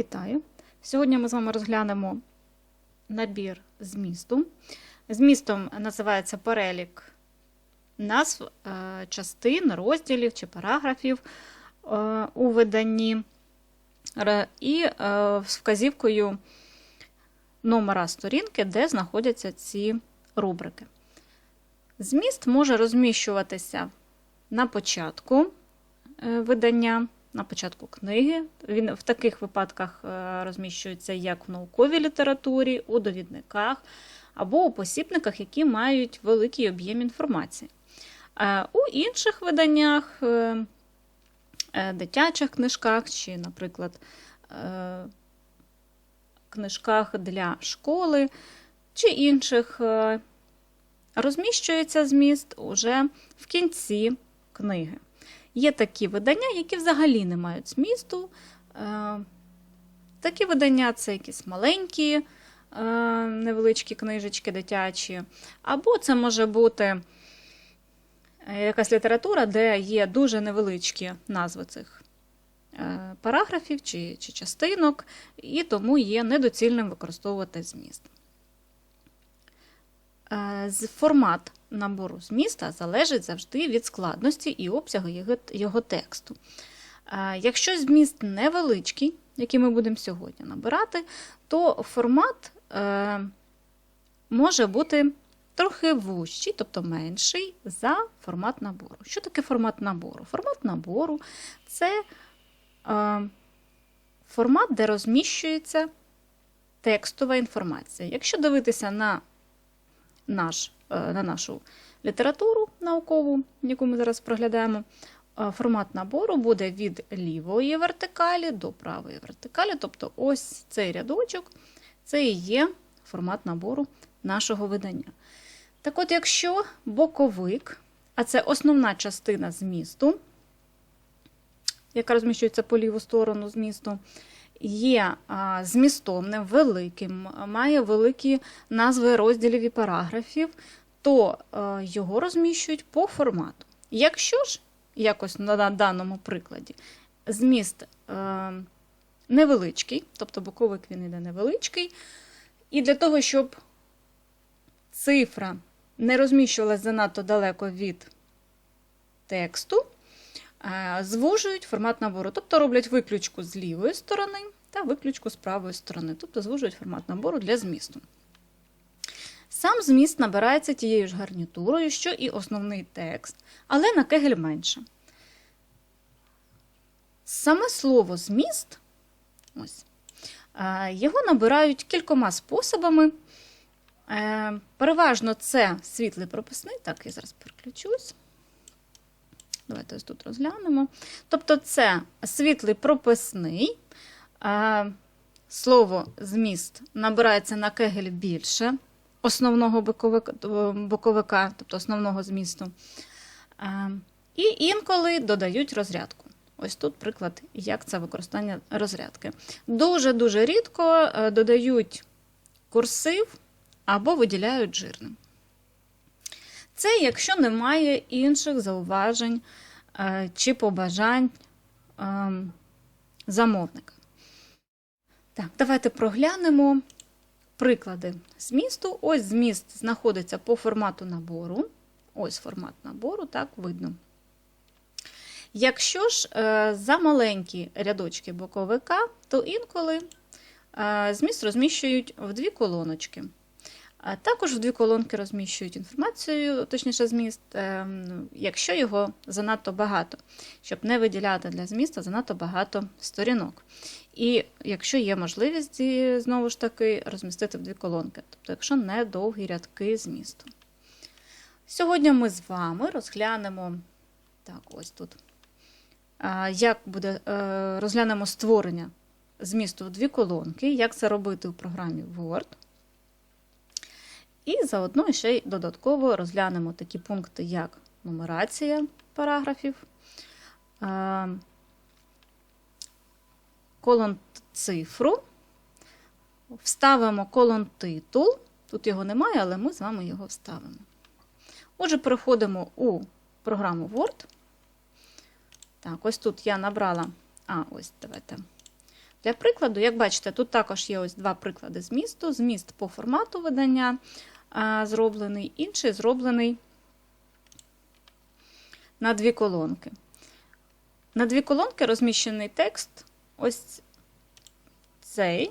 Вітаю! Сьогодні ми з вами розглянемо набір змісту. Змістом називається перелік назв, е, частин, розділів чи параграфів е, у виданні і е, з вказівкою номера сторінки, де знаходяться ці рубрики. Зміст може розміщуватися на початку видання, на початку книги. Він в таких випадках е, розміщується як в науковій літературі, у довідниках або у посібниках, які мають великий об'єм інформації. Е, У інших виданнях, е, дитячих книжках чи, наприклад, книжках для школи чи інших розміщується зміст уже в кінці книги. Є такі видання, які взагалі не мають змісту. Е, Такі видання це якісь маленькі, е, невеличкі книжечки дитячі, або це може бути е, якась література, де є дуже невеличкі назви цих параграфів чи, чи частинок, і тому є недоцільним використовувати зміст. Формат набору зміста залежить завжди від складності і обсягу його, тексту. Якщо зміст невеличкий, який ми будемо сьогодні набирати, то формат е, може бути трохи вужчий, тобто менший за формат набору. Що таке формат набору? Формат набору це е, формат, де розміщується текстова інформація. Якщо дивитися на наш, е, на нашу літературу наукову, яку ми зараз проглядаємо, е, формат набору буде від лівої вертикалі до правої вертикалі. Тобто ось цей рядочок це і є формат набору нашого видання. Так от, якщо боковик, а це основна частина змісту, яка розміщується по ліву сторону змісту, є змістовним, великим, має великі назви розділів і параграфів, то е, його розміщують по формату. Якщо ж, якось на даному прикладі, зміст е, невеличкий, тобто боковик він іде невеличкий, і для того, щоб цифра не розміщувалася занадто далеко від тексту, звужують формат набору. Тобто роблять виключку з лівої сторони та виключку з правої сторони, тобто звужують формат набору для змісту. Сам зміст набирається тією ж гарнітурою, що і основний текст, але на кегель менше. Саме слово зміст, ось, е, його набирають кількома способами. Е, Переважно це світлий прописний. Так, я зараз переключусь. Давайте ось тут розглянемо. Тобто, це світлий прописний. Слово зміст набирається на кегель більше основного боковика, тобто основного змісту. І інколи додають розрядку. Ось тут приклад, як це використання розрядки. Дуже-дуже рідко е, додають курсив або виділяють жирним. Це якщо немає інших зауважень е, чи побажань е, замовника. Так, давайте проглянемо приклади змісту. Ось зміст знаходиться по формату набору. Ось формат набору, так видно. Якщо ж е, за маленькі рядочки боковика, то інколи е, зміст розміщують в дві колоночки. А також в дві колонки розміщують інформацію, точніше, зміст, е, якщо його занадто багато, щоб не виділяти для зміста занадто багато сторінок. І якщо є можливість, знову ж таки, розмістити в дві колонки, тобто, якщо не довгі рядки змісту. Сьогодні ми з вами розглянемо так, ось тут, як буде, е, розглянемо створення змісту в дві колонки, як це робити у програмі Word. І заодно ще й додатково розглянемо такі пункти, як нумерація параграфів, колон цифру, вставимо колон титул. Тут його немає, але ми з вами його вставимо. Отже, переходимо у програму Word. Так, ось тут я набрала. А, ось давайте Для прикладу, як бачите, тут також є ось два приклади змісту. Зміст по формату видання зроблений, інший зроблений на дві колонки. На дві колонки розміщений текст ось цей,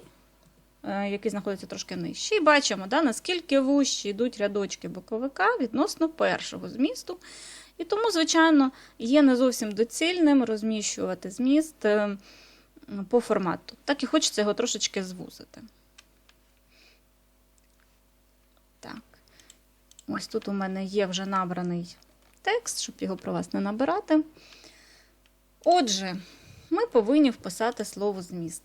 е, який знаходиться трошки нижче. І бачимо, да, наскільки вущі йдуть рядочки боковика відносно першого змісту. І тому, звичайно, є не зовсім доцільним розміщувати зміст е, по формату. Так і хочеться його трошечки звузити. Так. Ось тут у мене є вже набраний текст, щоб його про вас не набирати. Отже, ми повинні вписати слово зміст.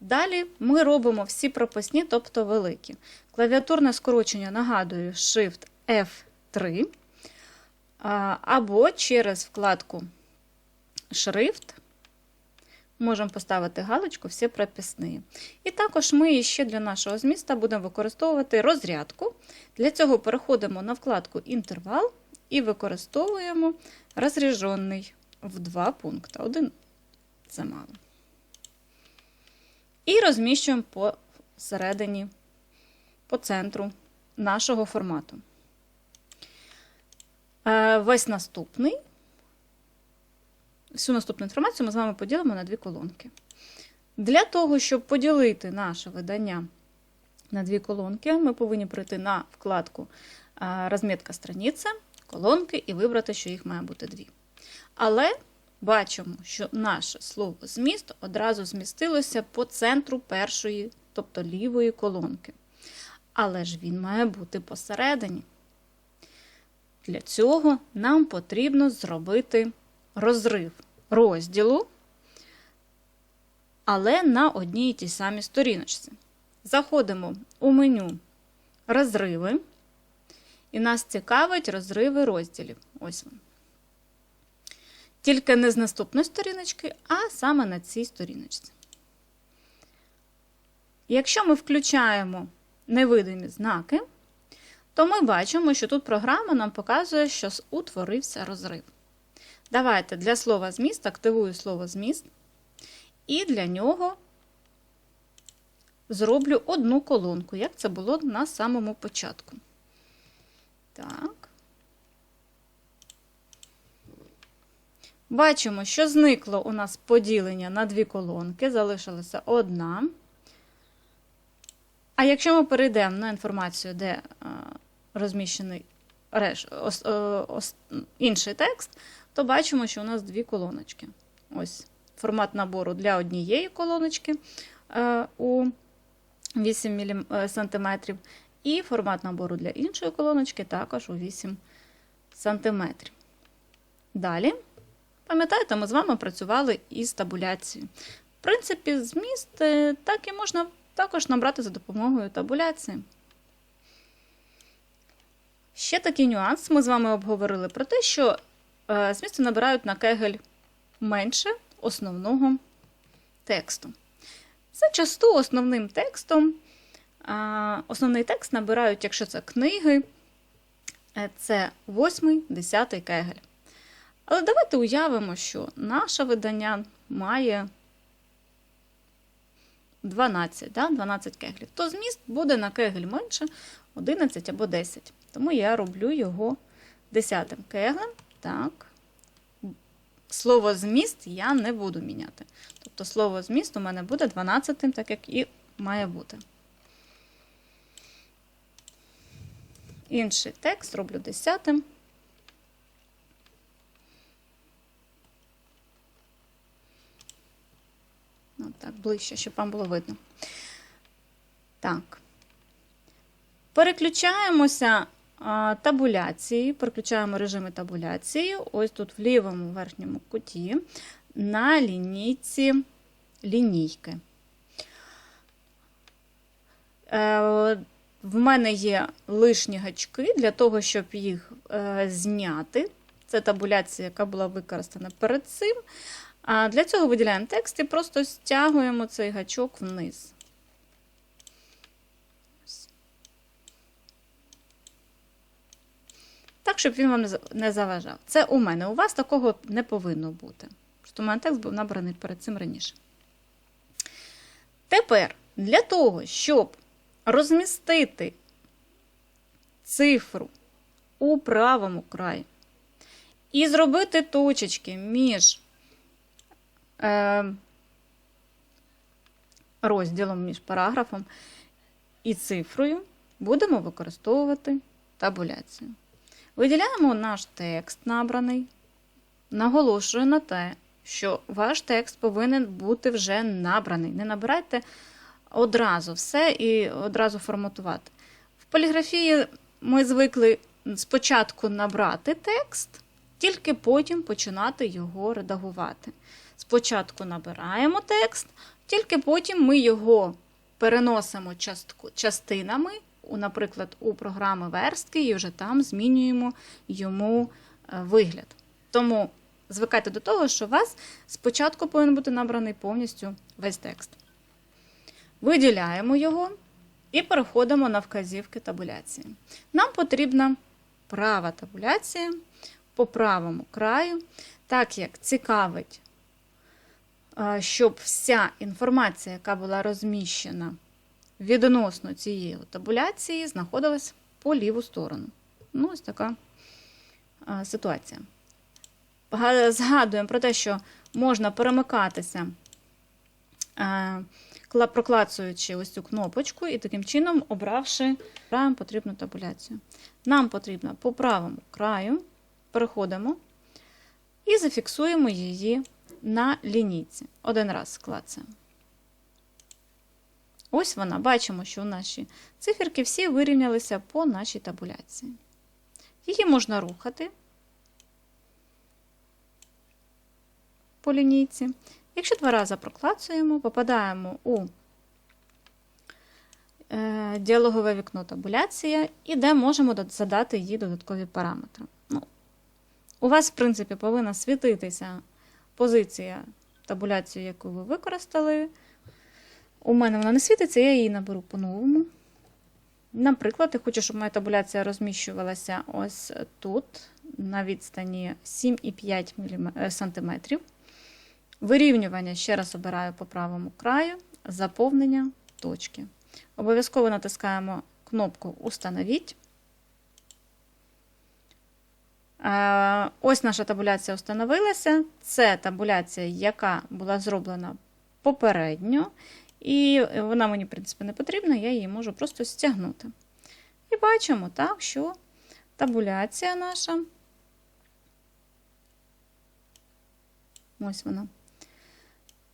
Далі ми робимо всі прописні, тобто великі. Клавіатурне скорочення, нагадую, Shift F3, або через вкладку Шрифт можемо поставити галочку всі прописні. І також ми ще для нашого зміста будемо використовувати розрядку. Для цього переходимо на вкладку Інтервал і використовуємо розряджений в два пункти. Один це мало. І розміщуємо по середині, по центру нашого формату. Е, Весь наступний, всю наступну інформацію ми з вами поділимо на дві колонки. Для того, щоб поділити наше видання на дві колонки, ми повинні прийти на вкладку Розмітка страниці, колонки і вибрати, що їх має бути дві. Але бачимо, що наше слово зміст одразу змістилося по центру першої, тобто лівої колонки. Але ж він має бути посередині. Для цього нам потрібно зробити розрив розділу, але на одній і тій самій сторіночці. Заходимо у меню розриви, і нас цікавить розриви розділів. Ось він. Тільки не з наступної сторіночки, а саме на цій сторіночці. Якщо ми включаємо невидимі знаки, то ми бачимо, що тут програма нам показує, що утворився розрив. Давайте для слова зміст активую слово зміст, і для нього зроблю одну колонку, як це було на самому початку. Так. Бачимо, що зникло у нас поділення на дві колонки, залишилася одна. А якщо ми перейдемо на інформацію, де розміщений реш, ос, ос, інший текст, то бачимо, що у нас дві колоночки. Ось формат набору для однієї колоночки у 8 см, і формат набору для іншої колоночки також у 8 см. Далі. Пам'ятаєте, ми з вами працювали із табуляцією. В принципі, зміст е, так і можна також набрати за допомогою табуляції. Ще такий нюанс ми з вами обговорили про те, що е, змісти набирають на кегель менше основного тексту. Зачасту основним текстом, основний текст набирають, якщо це книги, е, це 8-10 кегель. Але давайте уявимо, що наше видання має 12 да? 12 кеглів. То зміст буде на кегель менше 11 або 10. Тому я роблю його 10 кеглем. Так. Слово зміст я не буду міняти. Тобто слово зміст у мене буде 12, так як і має бути. Інший текст роблю 10. Ну, так, ближче, щоб вам було видно. Так. Переключаємося табуляції, переключаємо режими табуляції. Ось тут в лівому верхньому куті на лінійці лінійки. Е, в мене є лишні гачки для того, щоб їх е, зняти. Це табуляція, яка була використана перед цим. Для цього виділяємо текст і просто стягуємо цей гачок вниз. Так, щоб він вам не заважав. Це у мене. У вас такого не повинно бути. Просто у мене текст був набраний перед цим раніше. Тепер для того, щоб розмістити цифру у правому краї і зробити точечки між е, розділом, між параграфом і цифрою, будемо використовувати табуляцію. Виділяємо наш текст набраний, наголошую на те, що ваш текст повинен бути вже набраний. Не набирайте одразу все і одразу форматувати. В поліграфії ми звикли спочатку набрати текст, тільки потім починати його редагувати. Спочатку набираємо текст, тільки потім ми його переносимо частинами, наприклад, у програми верстки, і вже там змінюємо йому е, вигляд. Тому звикайте до того, що у вас спочатку повинен бути набраний повністю весь текст. Виділяємо його і переходимо на вказівки табуляції. Нам потрібна права табуляція по правому краю, так як цікавить, щоб вся інформація, яка була розміщена відносно цієї табуляції, знаходилась по ліву сторону. Ну, ось така ситуація. Згадуємо про те, що можна перемикатися, проклацуючи ось цю кнопочку, і таким чином, обравши правим потрібну табуляцію. Нам потрібно по правому краю, переходимо і зафіксуємо її на лінійці. Один раз клацаємо. Ось вона. Бачимо, що наші циферки всі вирівнялися по нашій табуляції. Її можна рухати по лінійці. Якщо два рази проклацуємо, попадаємо у е, діалогове вікно табуляція, і де можемо задати її додаткові параметри. Ну, у вас, в принципі, повинна світитися позиція табуляції, яку ви використали. У мене вона не світиться, я її наберу по-новому. Наприклад, я хочу, щоб моя табуляція розміщувалася ось тут, на відстані 7,5 см. Вирівнювання ще раз обираю по правому краю, заповнення точки. Обов'язково натискаємо кнопку Установіть. Е, Ось наша табуляція встановилася. Це табуляція, яка була зроблена попередньо, і вона мені, в принципі, не потрібна, я її можу просто стягнути. І бачимо, так, що табуляція наша. Ось вона.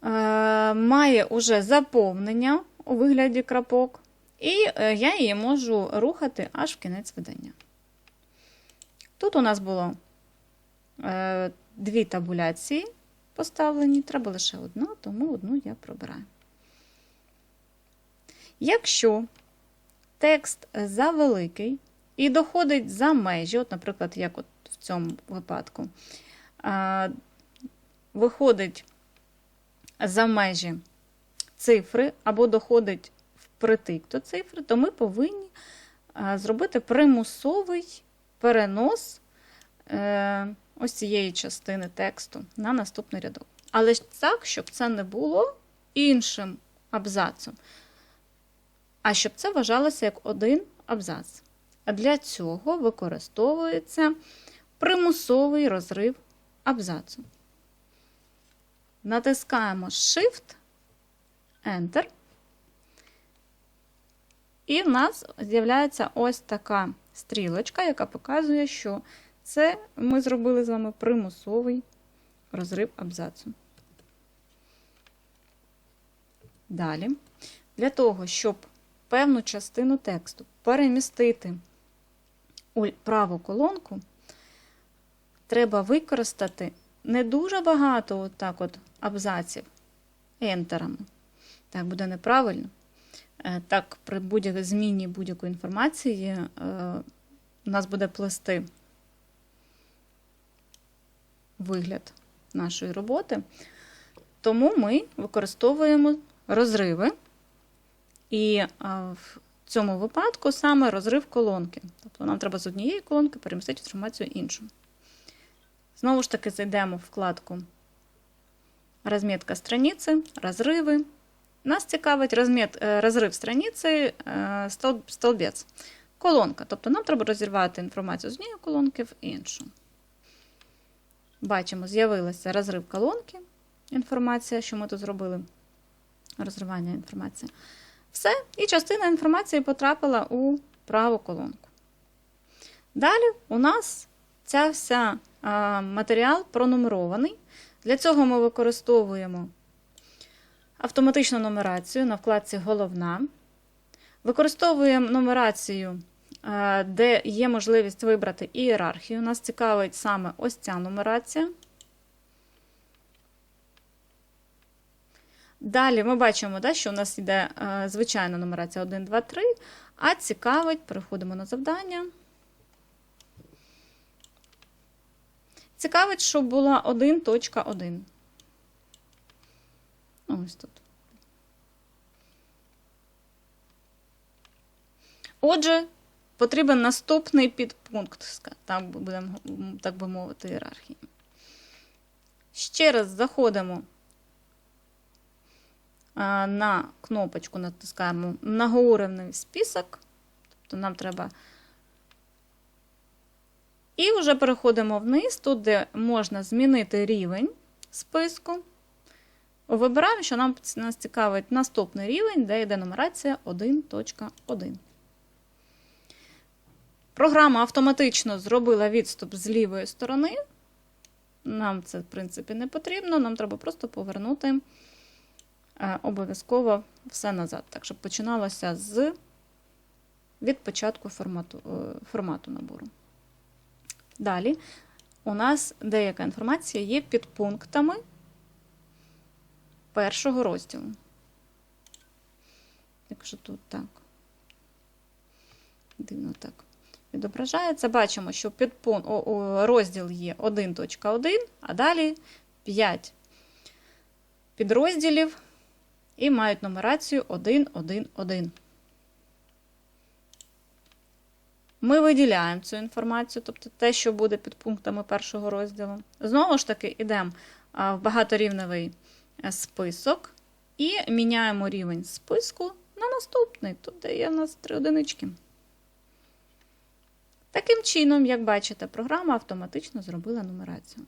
Е, Має уже заповнення у вигляді крапок, і е, я її можу рухати аж в кінець видання. Тут у нас було е, дві табуляції поставлені, треба лише одна, тому одну я пробираю. Якщо текст завеликий і доходить за межі, от, наприклад, як от в цьому випадку, виходить за межі цифри або доходить впритик до цифри, то ми повинні зробити примусовий перенос е, ось цієї частини тексту на наступний рядок. Але так, щоб це не було іншим абзацом, а щоб це вважалося як один абзац. Для цього використовується примусовий розрив абзацу. Натискаємо Shift, Enter. І в нас з'являється ось така стрілочка, яка показує, що це ми зробили з вами примусовий розрив абзацу. Далі, для того, щоб певну частину тексту перемістити у праву колонку, треба використати не дуже багато от так от абзаців ентерами. Так буде неправильно. Е, Так, при будь-якій зміні будь-якої інформації е, у нас буде плести вигляд нашої роботи. Тому ми використовуємо розриви. І е, в цьому випадку саме розрив колонки. Тобто нам треба з однієї колонки перемістити інформацію іншу. Знову ж таки, зайдемо в вкладку розмітка страниці, розриви. Нас цікавить розміт, е, розрив страниці, е, столбець, колонка. Тобто нам треба розірвати інформацію з однієї колонки в іншу. Бачимо, з'явилася розрив колонки, інформація, що ми тут зробили. Розривання інформації. Все, і частина інформації потрапила у праву колонку. Далі у нас ця вся а, матеріал пронумерований. Для цього ми використовуємо автоматичну нумерацію на вкладці Головна. Використовуємо нумерацію, а, де є можливість вибрати ієрархію. Нас цікавить саме ось ця нумерація. Далі ми бачимо, да, що у нас йде е, звичайна нумерація 1, 2, 3, а цікавить, переходимо на завдання. Цікавить, щоб була 1.1. Ось тут. Отже, потрібен наступний підпункт, так, будемо, так би мовити, ієрархії. Ще раз заходимо на кнопочку, натискаємо многоуровневий список. Тобто нам треба. І вже переходимо вниз, тут, де можна змінити рівень списку. Вибираємо, що нам нас цікавить наступний рівень, де йде нумерація 1.1. Програма автоматично зробила відступ з лівої сторони. Нам це, в принципі, не потрібно. Нам треба просто повернути е, обов'язково все назад. Так, щоб починалося з від початку формату, е, формату набору. Далі у нас деяка інформація є під пунктами першого розділу. Якщо тут так, дивно так відображається, бачимо, що підпун... о, о, розділ є 1.1, а далі 5 підрозділів і мають нумерацію 1.1.1. Ми виділяємо цю інформацію, тобто те, що буде під пунктами першого розділу. Знову ж таки, йдемо в багаторівневий е, список і міняємо рівень списку на наступний, тут де є в нас три одинички. Таким чином, як бачите, програма автоматично зробила нумерацію.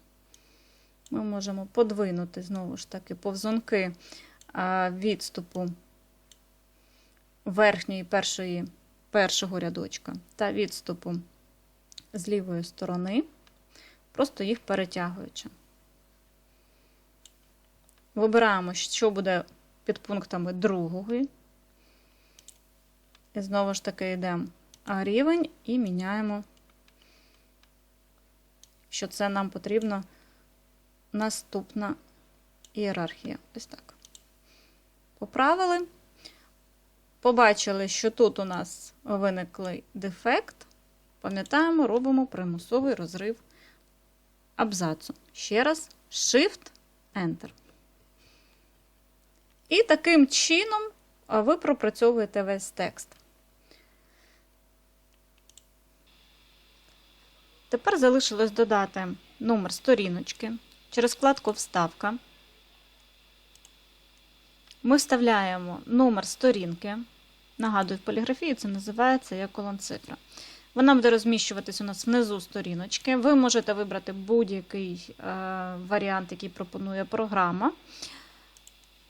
Ми можемо подвинути, знову ж таки, повзунки відступу верхньої першої, першого рядочка та відступу з лівої сторони, просто їх перетягуючи. Вибираємо, що буде під пунктами другої. І знову ж таки йдемо рівень і міняємо, що це нам потрібно наступна ієрархія. Ось так. Поправили. Побачили, що тут у нас виниклий дефект. Пам'ятаємо, робимо примусовий розрив абзацу. Ще раз, Shift-Enter. І таким чином ви пропрацьовуєте весь текст. Тепер залишилось додати номер сторіночки через вкладку Вставка. Ми вставляємо номер сторінки. Нагадую, в поліграфії це називається як колон-цифра. Вона буде розміщуватись у нас внизу сторіночки. Ви можете вибрати будь-який е, варіант, який пропонує програма.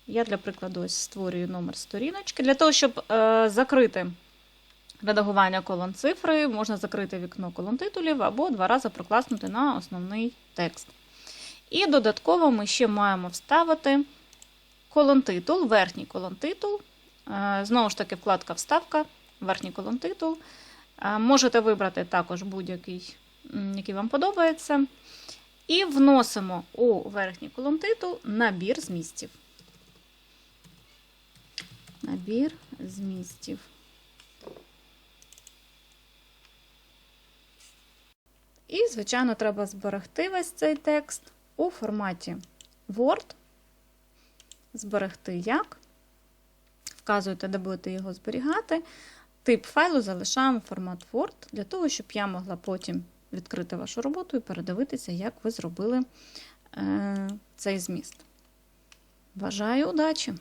Я, для прикладу, ось створюю номер сторіночки. Для того, щоб е, закрити редагування колон цифри, можна закрити вікно колон титулів або два рази прокласнути на основний текст. І додатково ми ще маємо вставити колон титул, верхній колон титул. Знову ж таки, вкладка Вставка, верхній колон титул. Можете вибрати також будь-який, який вам подобається. І вносимо у верхній колон титул набір змістів. Набір змістів. І, звичайно, треба зберегти весь цей текст у форматі Word. Зберегти як. Вказуєте, де будете його зберігати. Тип файлу залишаємо формат Word, для того, щоб я могла потім відкрити вашу роботу і передивитися, як ви зробили е, цей зміст. Бажаю удачі!